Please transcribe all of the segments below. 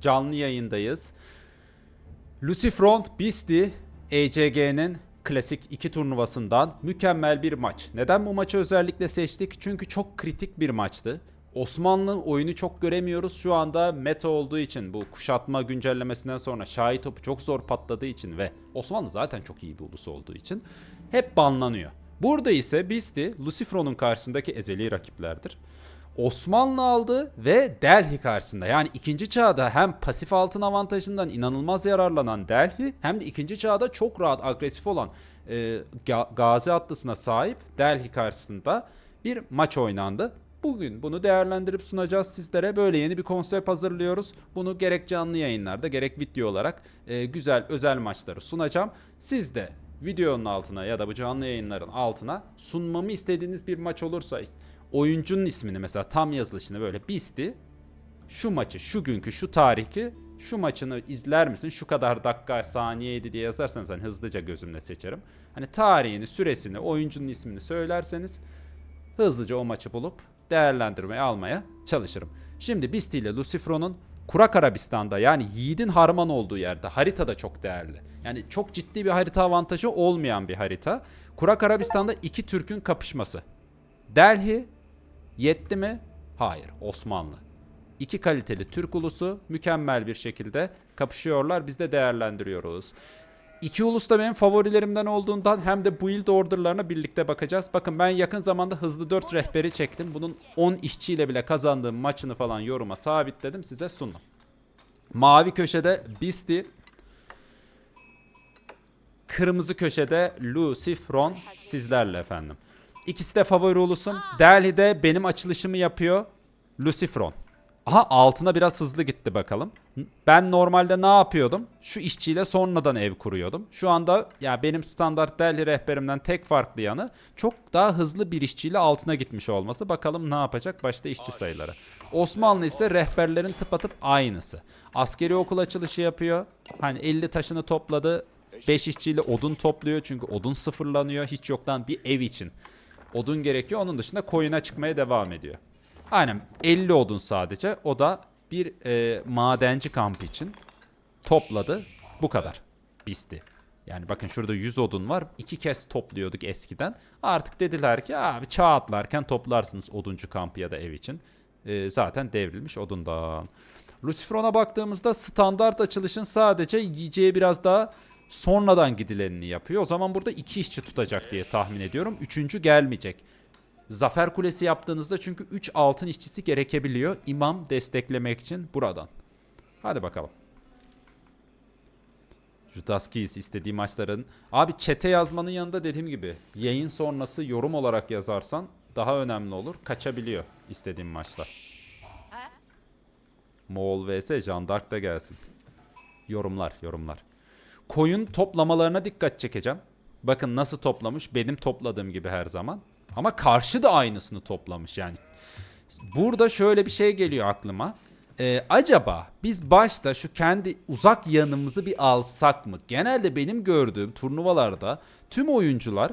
canlı yayındayız. Lucifront Beastie ECG'nin klasik iki turnuvasından mükemmel bir maç. Neden bu maçı özellikle seçtik? Çünkü çok kritik bir maçtı. Osmanlı oyunu çok göremiyoruz şu anda meta olduğu için bu kuşatma güncellemesinden sonra şahi topu çok zor patladığı için ve Osmanlı zaten çok iyi bir ulus olduğu için hep banlanıyor. Burada ise Beastie Lucifron'un karşısındaki ezeli rakiplerdir. Osmanlı aldı ve Delhi karşısında yani ikinci çağda hem pasif altın avantajından inanılmaz yararlanan Delhi hem de ikinci çağda çok rahat agresif olan e, Ga- Gazi atlısına sahip Delhi karşısında bir maç oynandı. Bugün bunu değerlendirip sunacağız sizlere. Böyle yeni bir konsept hazırlıyoruz. Bunu gerek canlı yayınlarda gerek video olarak e, güzel özel maçları sunacağım. Siz de videonun altına ya da bu canlı yayınların altına sunmamı istediğiniz bir maç olursa oyuncunun ismini mesela tam yazılışını böyle bisti şu maçı şu günkü şu tarihi şu maçını izler misin şu kadar dakika saniyeydi diye yazarsanız hani hızlıca gözümle seçerim. Hani tarihini süresini oyuncunun ismini söylerseniz hızlıca o maçı bulup değerlendirmeye almaya çalışırım. Şimdi Bisti ile Lucifron'un Kurak Arabistan'da yani Yiğit'in harman olduğu yerde harita da çok değerli. Yani çok ciddi bir harita avantajı olmayan bir harita. Kurak Arabistan'da iki Türk'ün kapışması. Delhi yetti mi? Hayır, Osmanlı. İki kaliteli Türk ulusu mükemmel bir şekilde kapışıyorlar. Biz de değerlendiriyoruz. İki ulus da benim favorilerimden olduğundan hem de build orderlarına birlikte bakacağız. Bakın ben yakın zamanda hızlı 4 rehberi çektim. Bunun 10 işçiyle bile kazandığım maçını falan yoruma sabitledim size sundum. Mavi köşede Bisti. Kırmızı köşede Lucifron sizlerle efendim. İkisi de favori ulusum. Delhi'de benim açılışımı yapıyor Lucifron. Aha altına biraz hızlı gitti bakalım. Ben normalde ne yapıyordum? Şu işçiyle sonradan ev kuruyordum. Şu anda ya benim standart Delhi rehberimden tek farklı yanı çok daha hızlı bir işçiyle altına gitmiş olması. Bakalım ne yapacak başta işçi sayıları. Osmanlı ise rehberlerin tıpatıp aynısı. Askeri okul açılışı yapıyor. Hani 50 taşını topladı. 5 işçiyle odun topluyor çünkü odun sıfırlanıyor. Hiç yoktan bir ev için odun gerekiyor. Onun dışında koyuna çıkmaya devam ediyor. Aynen 50 odun sadece. O da bir e, madenci kampı için topladı. Bu kadar. Bisti. Yani bakın şurada 100 odun var. İki kez topluyorduk eskiden. Artık dediler ki abi çağ atlarken toplarsınız oduncu kampı ya da ev için. E, zaten devrilmiş odundan. Lucifron'a baktığımızda standart açılışın sadece yiyeceği biraz daha sonradan gidilenini yapıyor. O zaman burada iki işçi tutacak diye tahmin ediyorum. Üçüncü gelmeyecek. Zafer Kulesi yaptığınızda çünkü 3 altın işçisi gerekebiliyor. İmam desteklemek için buradan. Hadi bakalım. Judaskis istediği maçların. Abi çete yazmanın yanında dediğim gibi yayın sonrası yorum olarak yazarsan daha önemli olur. Kaçabiliyor istediğim maçlar. Moğol vs Jandark da gelsin. Yorumlar, yorumlar. Koyun toplamalarına dikkat çekeceğim. Bakın nasıl toplamış. Benim topladığım gibi her zaman. Ama karşı da aynısını toplamış yani. Burada şöyle bir şey geliyor aklıma. Ee, acaba biz başta şu kendi uzak yanımızı bir alsak mı? Genelde benim gördüğüm turnuvalarda tüm oyuncular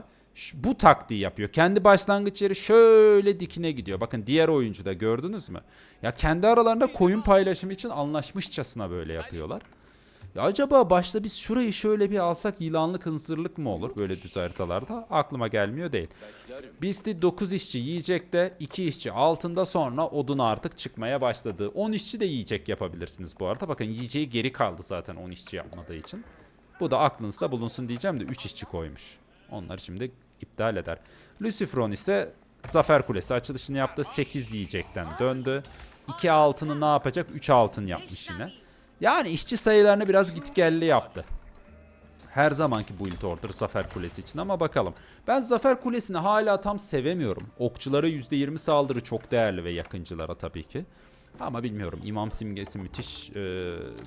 bu taktiği yapıyor. Kendi başlangıç yeri şöyle dikine gidiyor. Bakın diğer oyuncu da gördünüz mü? Ya kendi aralarında koyun paylaşımı için anlaşmışçasına böyle yapıyorlar. Ya acaba başta biz şurayı şöyle bir alsak yılanlık hınzırlık mı olur böyle düz haritalarda? Aklıma gelmiyor değil. Bisti 9 işçi yiyecekte 2 işçi altında sonra odun artık çıkmaya başladı. 10 işçi de yiyecek yapabilirsiniz bu arada. Bakın yiyeceği geri kaldı zaten 10 işçi yapmadığı için. Bu da aklınızda bulunsun diyeceğim de 3 işçi koymuş. Onları şimdi iptal eder. Lucifron ise Zafer Kulesi açılışını yaptı. 8 yiyecekten döndü. 2 altını ne yapacak? 3 altın yapmış yine. Yani işçi sayılarını biraz gitgelli yaptı. Her zamanki build order Zafer Kulesi için ama bakalım. Ben Zafer Kulesi'ni hala tam sevemiyorum. Okçulara %20 saldırı çok değerli ve yakıncılara tabii ki. Ama bilmiyorum imam simgesi müthiş e,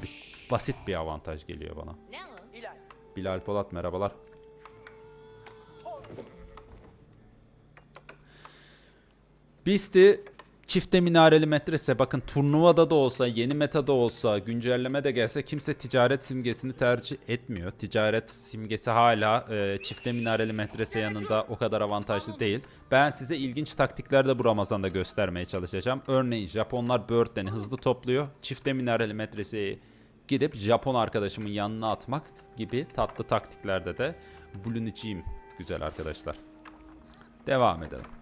bir- basit bir avantaj geliyor bana. Bilal Polat merhabalar. Beast'i çifte minareli metrese bakın turnuvada da olsa yeni metada olsa güncelleme de gelse kimse ticaret simgesini tercih etmiyor. Ticaret simgesi hala e, çifte minareli metrese yanında o kadar avantajlı değil. Ben size ilginç taktikler de bu Ramazan'da göstermeye çalışacağım. Örneğin Japonlar Birdlen'i hızlı topluyor. Çifte minareli metreseyi gidip Japon arkadaşımın yanına atmak gibi tatlı taktiklerde de bulunacağım güzel arkadaşlar. Devam edelim.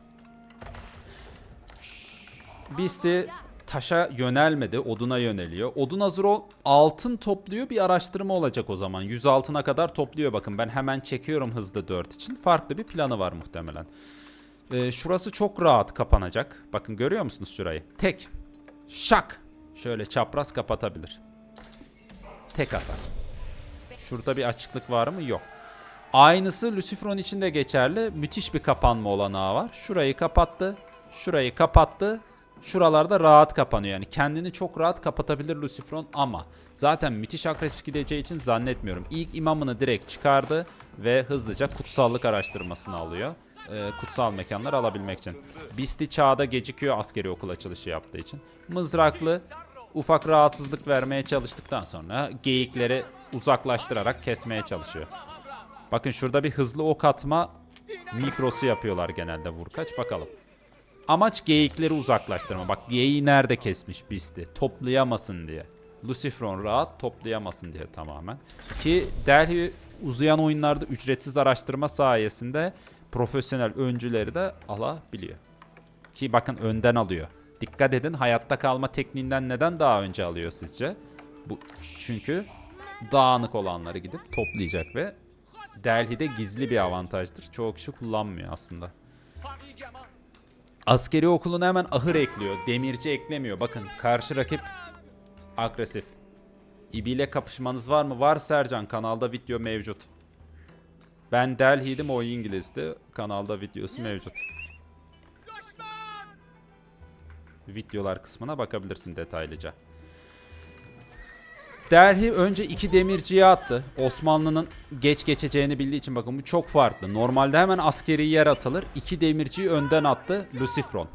Beast'i taşa yönelmedi, oduna yöneliyor. Odun hazır ol, altın topluyor. Bir araştırma olacak o zaman. 100 altına kadar topluyor bakın. Ben hemen çekiyorum hızlı 4 için. Farklı bir planı var muhtemelen. Ee, şurası çok rahat kapanacak. Bakın görüyor musunuz şurayı? Tek. Şak. Şöyle çapraz kapatabilir. Tek atar. Şurada bir açıklık var mı? Yok. Aynısı Lucifron için de geçerli. Müthiş bir kapanma olanağı var. Şurayı kapattı. Şurayı kapattı. Şuralarda rahat kapanıyor. Yani kendini çok rahat kapatabilir Lucifron ama zaten müthiş agresif gideceği için zannetmiyorum. İlk imamını direkt çıkardı ve hızlıca kutsallık araştırmasını alıyor. Ee, kutsal mekanlar alabilmek için. Bisti çağda gecikiyor askeri okul açılışı yaptığı için. Mızraklı ufak rahatsızlık vermeye çalıştıktan sonra geyikleri uzaklaştırarak kesmeye çalışıyor. Bakın şurada bir hızlı ok atma mikrosu yapıyorlar genelde vurkaç. Bakalım. Amaç geyikleri uzaklaştırma. Bak geyiği nerede kesmiş Beast'i? Toplayamasın diye. Lucifron rahat toplayamasın diye tamamen. Ki Delhi uzayan oyunlarda ücretsiz araştırma sayesinde profesyonel öncüleri de alabiliyor. Ki bakın önden alıyor. Dikkat edin hayatta kalma tekniğinden neden daha önce alıyor sizce? Bu çünkü dağınık olanları gidip toplayacak ve Delhi'de gizli bir avantajdır. Çoğu kişi kullanmıyor aslında. Askeri okuluna hemen ahır ekliyor. Demirci eklemiyor. Bakın karşı rakip agresif. İbi ile kapışmanız var mı? Var Sercan. Kanalda video mevcut. Ben Delhi'ydim o İngiliz'di. Kanalda videosu mevcut. Videolar kısmına bakabilirsin detaylıca. Delhi önce iki demirciye attı. Osmanlı'nın geç geçeceğini bildiği için bakın bu çok farklı. Normalde hemen askeri yer atılır. İki demirciyi önden attı Lucifron.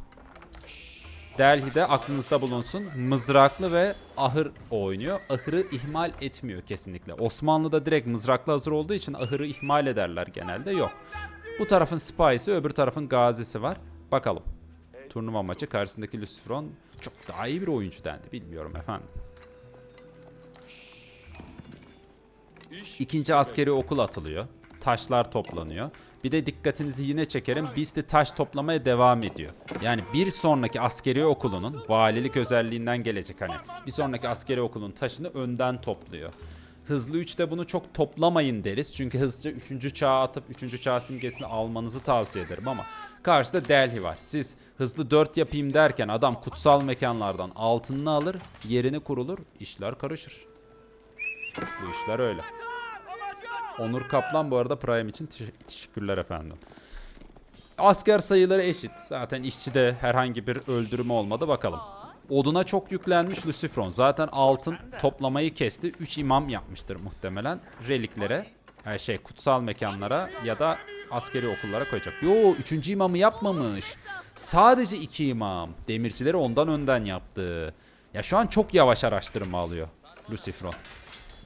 Delhi'de aklınızda bulunsun. Mızraklı ve ahır oynuyor. Ahırı ihmal etmiyor kesinlikle. Osmanlı'da direkt mızraklı hazır olduğu için ahırı ihmal ederler genelde. Yok. Bu tarafın spy'si öbür tarafın gazisi var. Bakalım. Turnuva maçı karşısındaki Lucifron çok daha iyi bir oyuncu dendi. Bilmiyorum efendim. İkinci askeri okul atılıyor. Taşlar toplanıyor. Bir de dikkatinizi yine çekerim. Beast'i taş toplamaya devam ediyor. Yani bir sonraki askeri okulunun valilik özelliğinden gelecek hani. Bir sonraki askeri okulun taşını önden topluyor. Hızlı 3'te bunu çok toplamayın deriz. Çünkü hızlıca 3. çağa atıp 3. çağ simgesini almanızı tavsiye ederim ama karşıda Delhi var. Siz hızlı 4 yapayım derken adam kutsal mekanlardan altınını alır, yerini kurulur, işler karışır. Bu işler öyle. Onur Kaplan bu arada Prime için teş- teşekkürler efendim. Asker sayıları eşit. Zaten işçide herhangi bir öldürme olmadı bakalım. Oduna çok yüklenmiş Lucifron. Zaten altın toplamayı kesti. 3 imam yapmıştır muhtemelen. Reliklere, e, şey kutsal mekanlara ya da askeri okullara koyacak. Yo 3. imamı yapmamış. Sadece 2 imam. Demircileri ondan önden yaptı. Ya şu an çok yavaş araştırma alıyor Lucifron.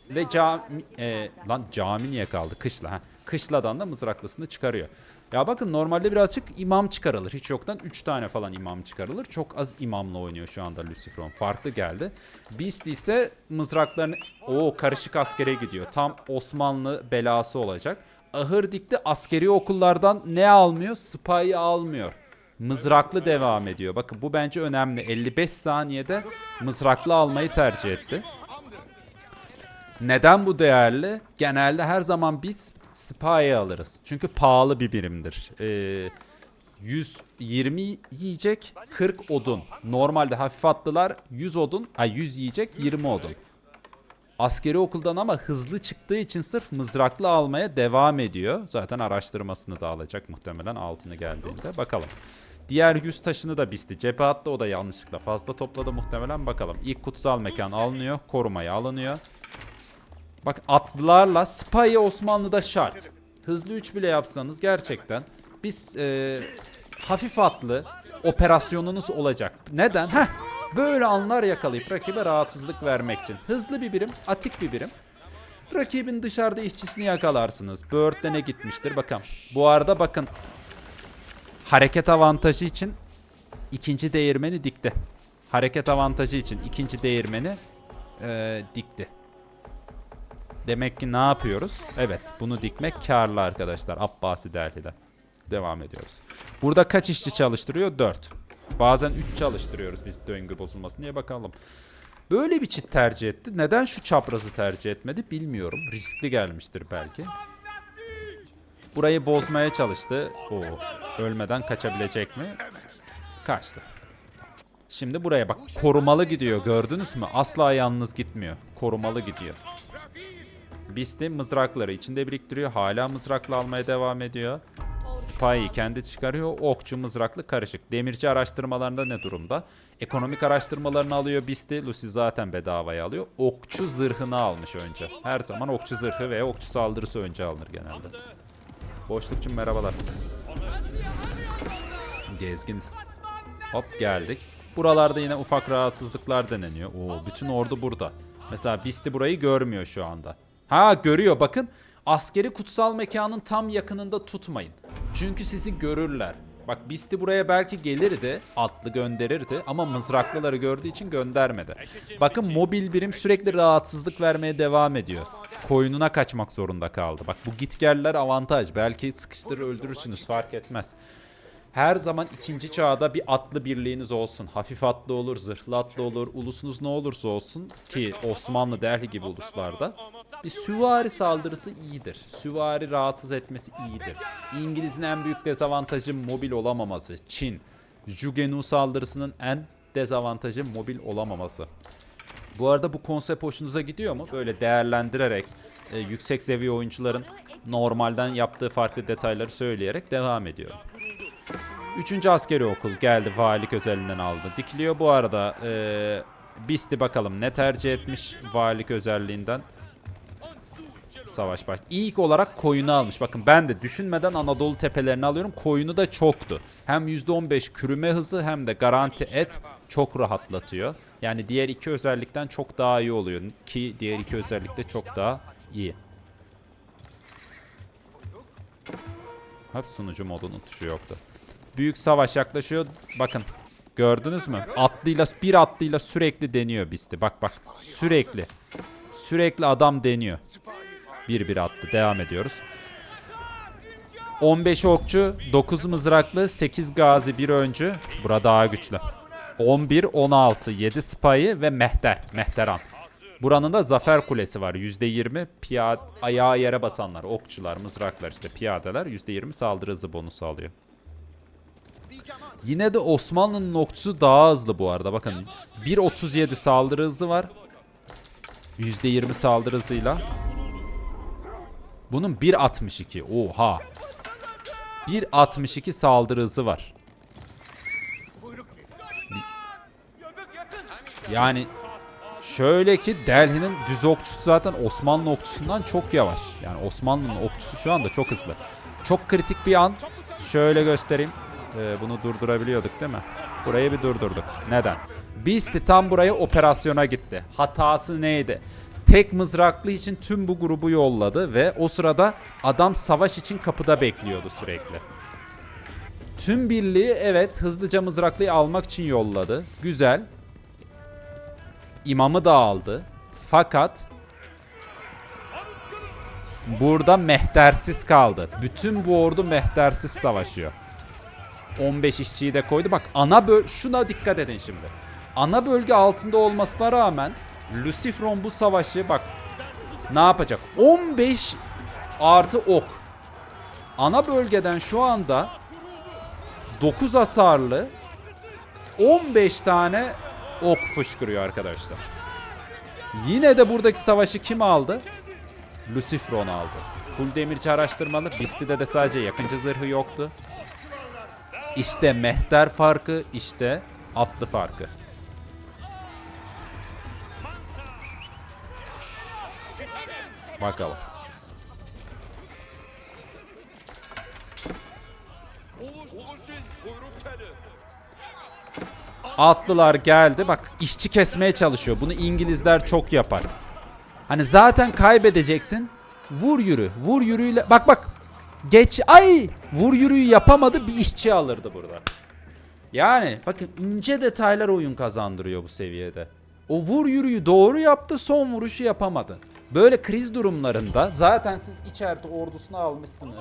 Ve cami e, lan cami niye kaldı? Kışla ha. Kışladan da mızraklısını çıkarıyor. Ya bakın normalde birazcık imam çıkarılır. Hiç yoktan 3 tane falan imam çıkarılır. Çok az imamla oynuyor şu anda Lucifron. Farklı geldi. Beast ise mızraklarını... o karışık askere gidiyor. Tam Osmanlı belası olacak. Ahır dikti askeri okullardan ne almıyor? Spy'ı almıyor. Mızraklı devam ediyor. Bakın bu bence önemli. 55 saniyede mızraklı almayı tercih etti. Neden bu değerli? Genelde her zaman biz Spy'ı alırız. Çünkü pahalı bir birimdir. Ee, 120 yiyecek 40 odun. Normalde hafif atlılar 100 odun, ay 100 yiyecek 20 odun. Askeri okuldan ama hızlı çıktığı için sırf mızraklı almaya devam ediyor. Zaten araştırmasını da alacak muhtemelen altını geldiğinde. Bakalım. Diğer yüz taşını da bisti. Cephe attı o da yanlışlıkla fazla topladı muhtemelen. Bakalım. İlk kutsal mekan alınıyor. Korumaya alınıyor. Bak atlılarla Spy Osmanlı'da şart. Hızlı 3 bile yapsanız gerçekten biz e, hafif atlı operasyonunuz olacak. Neden? Heh, böyle anlar yakalayıp rakibe rahatsızlık vermek için. Hızlı bir birim, atik bir birim. Rakibin dışarıda işçisini yakalarsınız. Bird'de ne gitmiştir bakalım. Bu arada bakın hareket avantajı için ikinci değirmeni dikti. Hareket avantajı için ikinci değirmeni eee, dikti. Demek ki ne yapıyoruz? Evet bunu dikmek karlı arkadaşlar Abbasi Delhi'de. Devam ediyoruz. Burada kaç işçi çalıştırıyor? 4. Bazen 3 çalıştırıyoruz biz döngü bozulmasın diye bakalım. Böyle bir çit tercih etti. Neden şu çaprazı tercih etmedi bilmiyorum. Riskli gelmiştir belki. Burayı bozmaya çalıştı. Oo, ölmeden kaçabilecek mi? Kaçtı. Şimdi buraya bak. Korumalı gidiyor gördünüz mü? Asla yalnız gitmiyor. Korumalı gidiyor. Bisti mızrakları içinde biriktiriyor. Hala mızrakla almaya devam ediyor. Spy'yi kendi çıkarıyor. Okçu mızraklı karışık. Demirci araştırmalarında ne durumda? Ekonomik araştırmalarını alıyor Bisti. Lucy zaten bedavaya alıyor. Okçu zırhını almış önce. Her zaman okçu zırhı veya okçu saldırısı önce alınır genelde. Boşlukçum merhabalar. Gezginiz. Hop geldik. Buralarda yine ufak rahatsızlıklar deneniyor. Oo bütün ordu burada. Mesela Bisti burayı görmüyor şu anda. Ha görüyor bakın. Askeri kutsal mekanın tam yakınında tutmayın. Çünkü sizi görürler. Bak Bisti buraya belki gelirdi, atlı gönderirdi ama mızraklıları gördüğü için göndermedi. Bakın mobil birim sürekli rahatsızlık vermeye devam ediyor. Koyununa kaçmak zorunda kaldı. Bak bu gitgeller avantaj. Belki sıkıştırır öldürürsünüz fark etmez. Her zaman ikinci çağda bir atlı birliğiniz olsun. Hafif atlı olur, zırhlı atlı olur, ulusunuz ne olursa olsun ki Osmanlı, Delhi gibi uluslarda bir süvari saldırısı iyidir. Süvari rahatsız etmesi iyidir. İngiliz'in en büyük dezavantajı mobil olamaması. Çin, Jugenu saldırısının en dezavantajı mobil olamaması. Bu arada bu konsept hoşunuza gidiyor mu? Böyle değerlendirerek e, yüksek seviye oyuncuların normalden yaptığı farklı detayları söyleyerek devam ediyorum. Üçüncü askeri okul geldi valilik özelliğinden aldı. Dikiliyor bu arada. E, Bisti bakalım ne tercih etmiş valilik özelliğinden. Savaş baş. İlk olarak koyunu almış. Bakın ben de düşünmeden Anadolu tepelerini alıyorum. Koyunu da çoktu. Hem %15 kürüme hızı hem de garanti et çok rahatlatıyor. Yani diğer iki özellikten çok daha iyi oluyor. Ki diğer iki özellik de çok daha iyi. Hep sunucu modunun tuşu yoktu. Büyük savaş yaklaşıyor. Bakın gördünüz mü? Atlıyla bir atlıyla sürekli deniyor Bisti. Bak bak sürekli. Sürekli adam deniyor. Bir bir attı. Devam ediyoruz. 15 okçu, 9 mızraklı, 8 gazi, 1 öncü. Burada daha güçlü. 11, 16, 7 spayı ve mehter. Mehteran. Buranın da zafer kulesi var. %20 piyade, ayağı yere basanlar, okçular, mızraklar işte piyadeler %20 saldırı hızı bonusu alıyor. Yine de Osmanlı'nın okçusu daha hızlı bu arada. Bakın 1.37 saldırı hızı var. %20 saldırı hızıyla. Bunun 1.62. Oha. 1.62 saldırı hızı var. Yani şöyle ki Delhi'nin düz okçusu zaten Osmanlı okçusundan çok yavaş. Yani Osmanlı'nın okçusu şu anda çok hızlı. Çok kritik bir an. Şöyle göstereyim. Ee, bunu durdurabiliyorduk değil mi? Burayı bir durdurduk. Neden? Beastie tam buraya operasyona gitti. Hatası neydi? Tek mızraklı için tüm bu grubu yolladı ve o sırada adam savaş için kapıda bekliyordu sürekli. Tüm birliği evet hızlıca mızraklıyı almak için yolladı. Güzel. İmamı da aldı. Fakat burada mehtersiz kaldı. Bütün bu ordu mehtersiz savaşıyor. 15 işçiyi de koydu. Bak ana böl şuna dikkat edin şimdi. Ana bölge altında olmasına rağmen Lucifron bu savaşı bak ne yapacak? 15 artı ok. Ana bölgeden şu anda 9 hasarlı 15 tane ok fışkırıyor arkadaşlar. Yine de buradaki savaşı kim aldı? Lucifron aldı. Full demirci araştırmalı. Bisti'de de sadece yakıncı zırhı yoktu. İşte mehter farkı, işte atlı farkı. Bakalım. Atlılar geldi. Bak işçi kesmeye çalışıyor. Bunu İngilizler çok yapar. Hani zaten kaybedeceksin. Vur yürü. Vur yürüyle. Bak bak. Geç. Ay! Vur yürüyü yapamadı. Bir işçi alırdı burada. Yani bakın ince detaylar oyun kazandırıyor bu seviyede. O vur yürüyü doğru yaptı son vuruşu yapamadı. Böyle kriz durumlarında zaten siz içeride ordusunu almışsınız.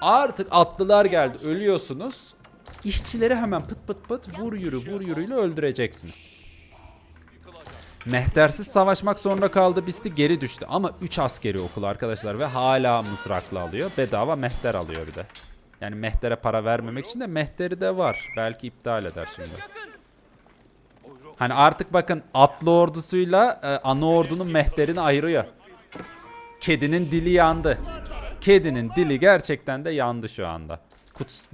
Artık atlılar geldi ölüyorsunuz. İşçileri hemen pıt pıt pıt vur yürü vur yürüyle öldüreceksiniz. Mehtersiz savaşmak zorunda kaldı Bisti geri düştü. Ama 3 askeri okul arkadaşlar ve hala mızraklı alıyor. Bedava mehter alıyor bir de. Yani mehtere para vermemek için de mehteri de var. Belki iptal eder şimdi. Hani artık bakın atlı ordusuyla e, ana ordunun mehterini ayırıyor. Kedinin dili yandı. Kedinin dili gerçekten de yandı şu anda. Kuts-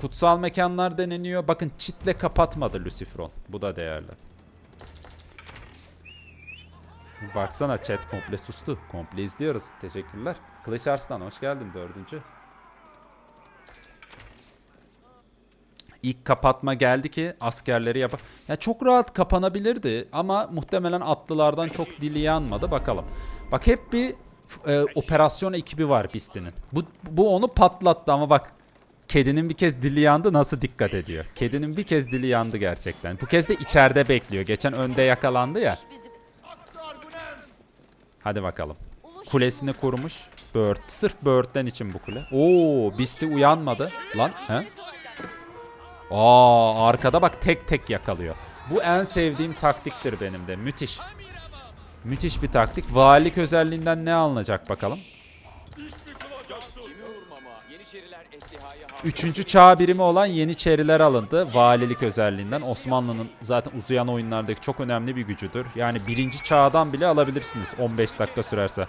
kutsal mekanlar deneniyor. Bakın çitle kapatmadı Lucifron. Bu da değerli. Baksana chat komple sustu. Komple izliyoruz. Teşekkürler. Kılıç Arslan hoş geldin dördüncü. İlk kapatma geldi ki askerleri yap. Ya çok rahat kapanabilirdi ama muhtemelen atlılardan çok dili yanmadı. Bakalım. Bak hep bir e, operasyon ekibi var Bisti'nin. Bu, bu onu patlattı ama bak kedinin bir kez dili yandı nasıl dikkat ediyor. Kedinin bir kez dili yandı gerçekten. Bu kez de içeride bekliyor. Geçen önde yakalandı ya. Hadi bakalım. Kulesini kurmuş. Bird. Sırf Bird'den için bu kule. Oo, Bisti uyanmadı. Lan he? Aa, arkada bak tek tek yakalıyor. Bu en sevdiğim taktiktir benim de. Müthiş. Müthiş bir taktik. Valilik özelliğinden ne alınacak bakalım. Üçüncü çağ birimi olan Yeniçeriler alındı. Valilik özelliğinden. Osmanlı'nın zaten uzayan oyunlardaki çok önemli bir gücüdür. Yani birinci çağdan bile alabilirsiniz 15 dakika sürerse.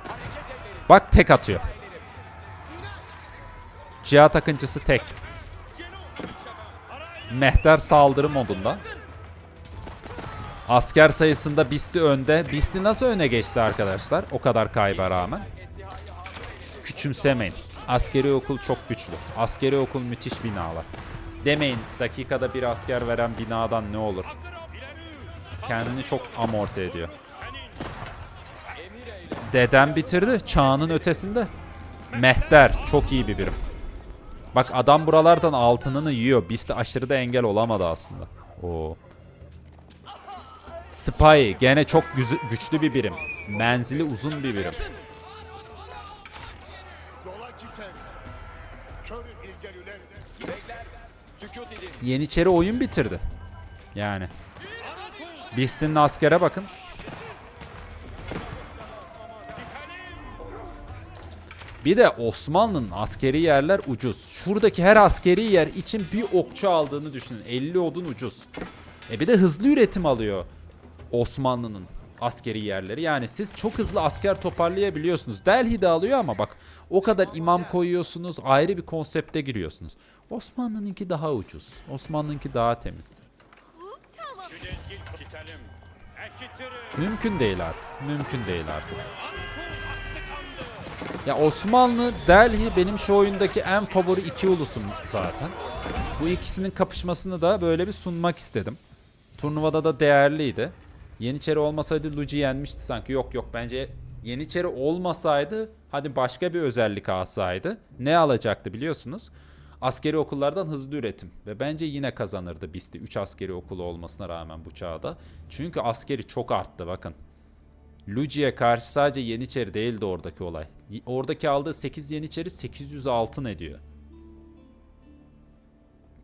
Bak tek atıyor. Cihat Akıncısı tek. Mehter saldırı modunda. Asker sayısında Bisti önde. Bisti nasıl öne geçti arkadaşlar? O kadar kayba rağmen. Küçümsemeyin. Askeri okul çok güçlü. Askeri okul müthiş binalar. Demeyin dakikada bir asker veren binadan ne olur. Kendini çok amorti ediyor. Dedem bitirdi. Çağının ötesinde. Mehter çok iyi bir birim. Bak adam buralardan altınını yiyor. Bisti aşırı da engel olamadı aslında. Oo. Spy gene çok güçlü bir birim. Menzili uzun bir birim. Yeniçeri oyun bitirdi. Yani. Beast'in askere bakın. Bir de Osmanlı'nın askeri yerler ucuz. Şuradaki her askeri yer için bir okçu aldığını düşünün. 50 odun ucuz. E bir de hızlı üretim alıyor Osmanlı'nın askeri yerleri. Yani siz çok hızlı asker toparlayabiliyorsunuz. Delhi'de alıyor ama bak o kadar imam koyuyorsunuz. Ayrı bir konsepte giriyorsunuz. Osmanlı'nınki daha ucuz. Osmanlı'nınki daha temiz. Mümkün değil artık. Mümkün değil artık. Ya Osmanlı, Delhi benim şu oyundaki en favori iki ulusum zaten. Bu ikisinin kapışmasını da böyle bir sunmak istedim. Turnuvada da değerliydi. Yeniçeri olmasaydı Luci yenmişti sanki. Yok yok bence Yeniçeri olmasaydı hadi başka bir özellik alsaydı ne alacaktı biliyorsunuz? Askeri okullardan hızlı üretim ve bence yine kazanırdı Bisti 3 askeri okulu olmasına rağmen bu çağda. Çünkü askeri çok arttı bakın. Luci'ye karşı sadece Yeniçeri değildi oradaki olay. Oradaki aldığı 8 Yeniçeri 800 altın ediyor.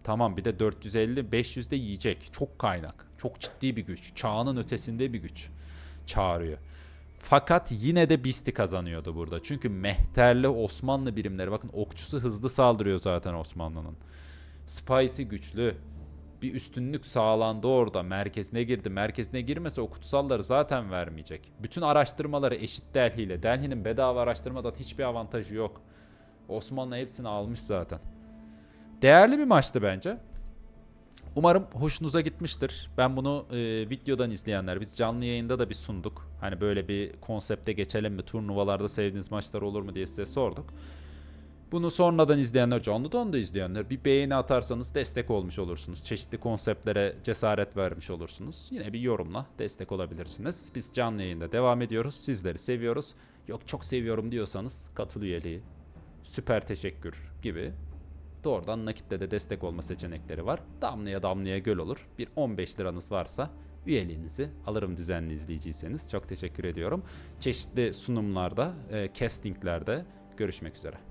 Tamam bir de 450 500 de yiyecek. Çok kaynak. Çok ciddi bir güç. Çağının ötesinde bir güç çağırıyor. Fakat yine de Bisti kazanıyordu burada. Çünkü mehterli Osmanlı birimleri bakın okçusu hızlı saldırıyor zaten Osmanlı'nın. Spicy güçlü. Bir üstünlük sağlandı orada. Merkezine girdi. Merkezine girmese o kutsalları zaten vermeyecek. Bütün araştırmaları eşit Delhi ile. Delhi'nin bedava araştırmadan hiçbir avantajı yok. Osmanlı hepsini almış zaten. Değerli bir maçtı bence. Umarım hoşunuza gitmiştir. Ben bunu e, videodan izleyenler, biz canlı yayında da bir sunduk. Hani böyle bir konsepte geçelim mi, turnuvalarda sevdiğiniz maçlar olur mu diye size sorduk. Bunu sonradan izleyenler, canlıdan da izleyenler bir beğeni atarsanız destek olmuş olursunuz. Çeşitli konseptlere cesaret vermiş olursunuz. Yine bir yorumla destek olabilirsiniz. Biz canlı yayında devam ediyoruz. Sizleri seviyoruz. Yok çok seviyorum diyorsanız katıl üyeliği, süper teşekkür gibi doğrudan nakitte de destek olma seçenekleri var. Damlaya damlaya göl olur. Bir 15 liranız varsa üyeliğinizi alırım düzenli izleyiciyseniz. Çok teşekkür ediyorum. Çeşitli sunumlarda, e, castinglerde görüşmek üzere.